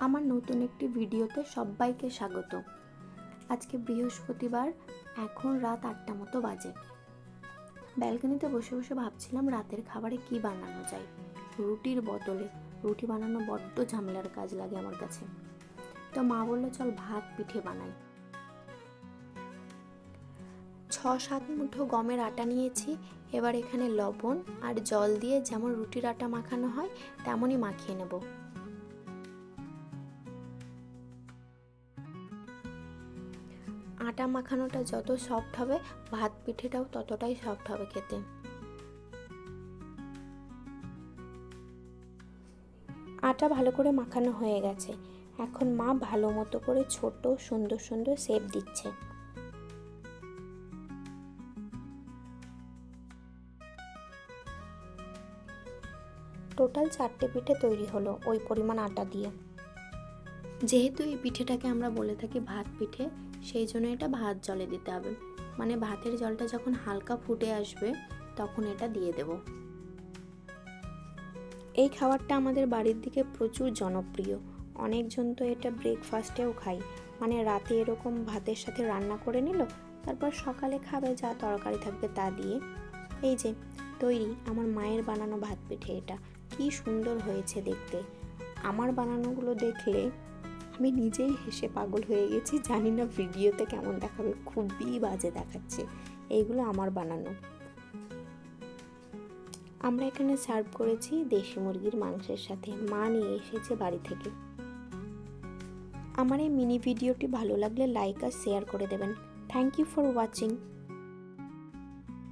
আমার নতুন একটি ভিডিওতে সবাইকে স্বাগত। আজকে বৃহস্পতিবার, এখন রাত আটটা মতো বাজে। ব্যালকনিতে বসে বসে ভাবছিলাম রাতের খাবারে কি বানানো যায়। রুটির বদলে, রুটি বানানো বড্ড ঝামেলার কাজ লাগে আমার কাছে। তো মা বলল, চল ভাত, পিঠে বানাই। ছ সাত মুঠো গমের আটা নিয়েছি। এবার এখানে লবণ আর জল দিয়ে যেমন রুটির আটা মাখানো হয়, তেমনই মাখিয়ে নেব। আটা মাখানোটা যত সফট হবে, ভাত পিঠেটাও ততটাই সফট হবে খেতে। আটা ভালো করে মাখানো হয়ে গেছে। এখন মা ভালো মতো করে ছোট, সুন্দর সুন্দর শেপ দিচ্ছে। টোটাল চারটে পিঠে তৈরি হলো ওই পরিমাণ আটা দিয়ে। যেহেতু এই পিঠেটাকে আমরা বলে থাকি ভাত পিঠে, সেই জন্য এটা ভাত জলে দিতে হবে। মানে ভাতের জলটা যখন হালকা ফুটে আসবে, তখন এটা দিয়ে দেব। এই খাবারটা আমাদের বাড়ির দিকে প্রচুর জনপ্রিয়। অনেকজন তো এটা ব্রেকফাস্টেও খাই মানে রাতে এরকম ভাতের সাথে রান্না করে নিল, তারপর সকালে খাবে, যা তরকারি থাকবে তা দিয়ে। এই যে, তৈরি আমার মায়ের বানানো ভাত পিঠে এটা। কি সুন্দর হয়েছে দেখতে। আমার বানানোগুলো দেখলে আমি নিজেই হেসে পাগল হয়ে গেছি। জানি না ভিডিওতে কেমন দেখাবে, খুবই বাজে দেখাচ্ছে। এইগুলো আমার বানানো। আমরা এখানে সার্ভ করেছি দেশি মুরগির মাংসের সাথে। মা নিয়ে এসেছে বাড়ি থেকে। আমার এই মিনি ভিডিওটি ভালো লাগলে লাইক আর শেয়ার করে দেবেন। Thank you for watching